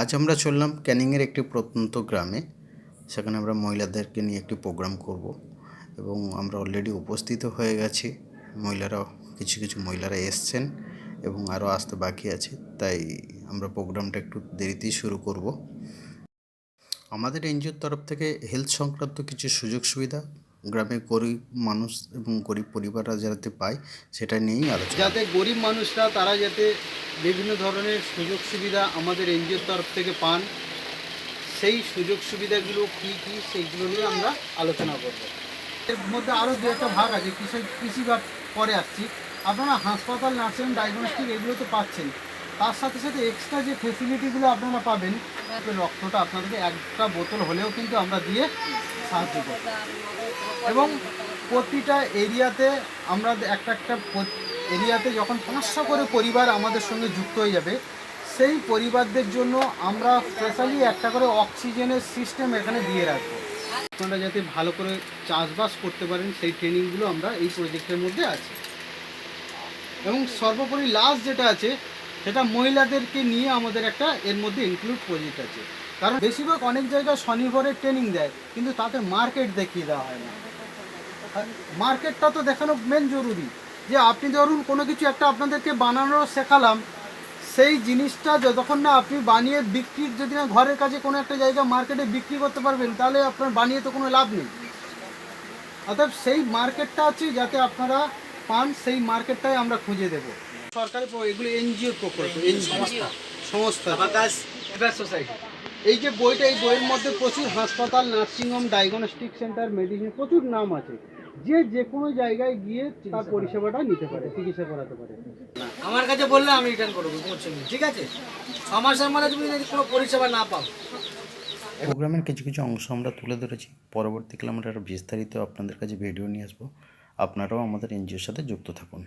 আজ আমরা চললাম ক্যানিংয়ের একটি প্রত্যন্ত গ্রামে। সেখানে আমরা মহিলাদেরকে নিয়ে একটি প্রোগ্রাম করব এবং আমরা অলরেডি উপস্থিত হয়ে গেছি। মহিলারাও কিছু কিছু মহিলারা এসছেন এবং আরও আসতে বাকি আছে, তাই আমরা প্রোগ্রামটা একটু দেরিতেই শুরু করব। আমাদের এনজিওর তরফ থেকে হেলথ সংক্রান্ত কিছু সুযোগ সুবিধা গ্রামে গরিব মানুষ এবং গরিব পরিবাররা যাতে পায়, সেটা নিয়েই আলোচনা। যাতে গরিব মানুষরা, তারা যাতে বিভিন্ন ধরনের সুযোগ সুবিধা আমাদের এনজিওর তরফ থেকে পান, সেই সুযোগ সুবিধাগুলো কী কী, সেইগুলো নিয়ে আমরা আলোচনা করব। এর মধ্যে আরও দু একটা ভাগ আছে কৃষি কৃষি পরে আসছি। আপনারা হাসপাতাল, নার্সিং ডায়াগনস্টিক এগুলো তো পাচ্ছেন। তার সাথে সাথে এক্সট্রা যে ফেসিলিটিগুলো আপনারা পাবেন, রক্তটা আপনাদেরকে একটা বোতল হলেও কিন্তু আমরা দিয়ে সাহায্য করে এবং প্রতিটা এরিয়াতে আমরা একটা একটা এরিয়াতে যখন পাঁচশো করে পরিবার আমাদের সঙ্গে যুক্ত হয়ে যাবে, সেই পরিবারদের জন্য আমরা স্পেশালি একটা করে অক্সিজেনের সিস্টেম এখানে দিয়ে রাখব। আপনারা যাতে ভালো করে চাষবাস করতে পারেন, সেই ট্রেনিংগুলো আমরা এই প্রজেক্টের মধ্যে আছে। এবং সর্বোপরি লাস্ট যেটা আছে, সেটা মহিলাদেরকে নিয়ে আমাদের একটা এর মধ্যে ইনক্লুড প্রজেক্ট আছে। কারণ বেশিরভাগ অনেক জায়গায় স্বনির্ভরের ট্রেনিং দেয় কিন্তু তাতে মার্কেট দেখিয়ে দেওয়া হয় না। মার্কেটটা তো দেখানো মেন জরুরি। যে আপনি ধরুন কোনো কিছু একটা আপনাদেরকে বানানো শেখালাম সেই জিনিসটা যতক্ষণ না আপনি বানিয়ে বিক্রি যদি না ঘরের কাছে কোনো একটা জায়গা মার্কেটে বিক্রি করতে পারবেন তাহলে আপনার বানিয়ে তো কোনো লাভ নেই। অর্থাৎ সেই মার্কেটটা আছে যাতে আপনারা পান সেই মার্কেটটাই আমরা খুঁজে দেব। সরকারি এগুলো এনজিওর প্রকল্প এনজিও সংস্থা। সোসাইটি এই যে বইটা এই বইয়ের মধ্যে প্রচুর হাসপাতাল নার্সিংহোম ডায়াগনস্টিক সেন্টার মেডিসিন প্রচুর নাম আছে। যে যে কোনো জায়গায় গিয়ে তার পরিষেবাটা নিতে পারে চিকিৎসা করাতে পারে। আমার কাছে বললে আমি রিটার্ন করব ঠিক আছে? ছ মাসের মধ্যে তুমি যদি কোনো পরিষেবা না পাও। প্রোগ্রামের কিছু কিছু অংশ আমরা তুলে ধরেছি। পরবর্তীকালে আমরা আরও বিস্তারিত আপনাদের কাছে ভিডিও নিয়ে আসব। আপনারাও আমাদের এনজিওর সাথে যুক্ত থাকুন।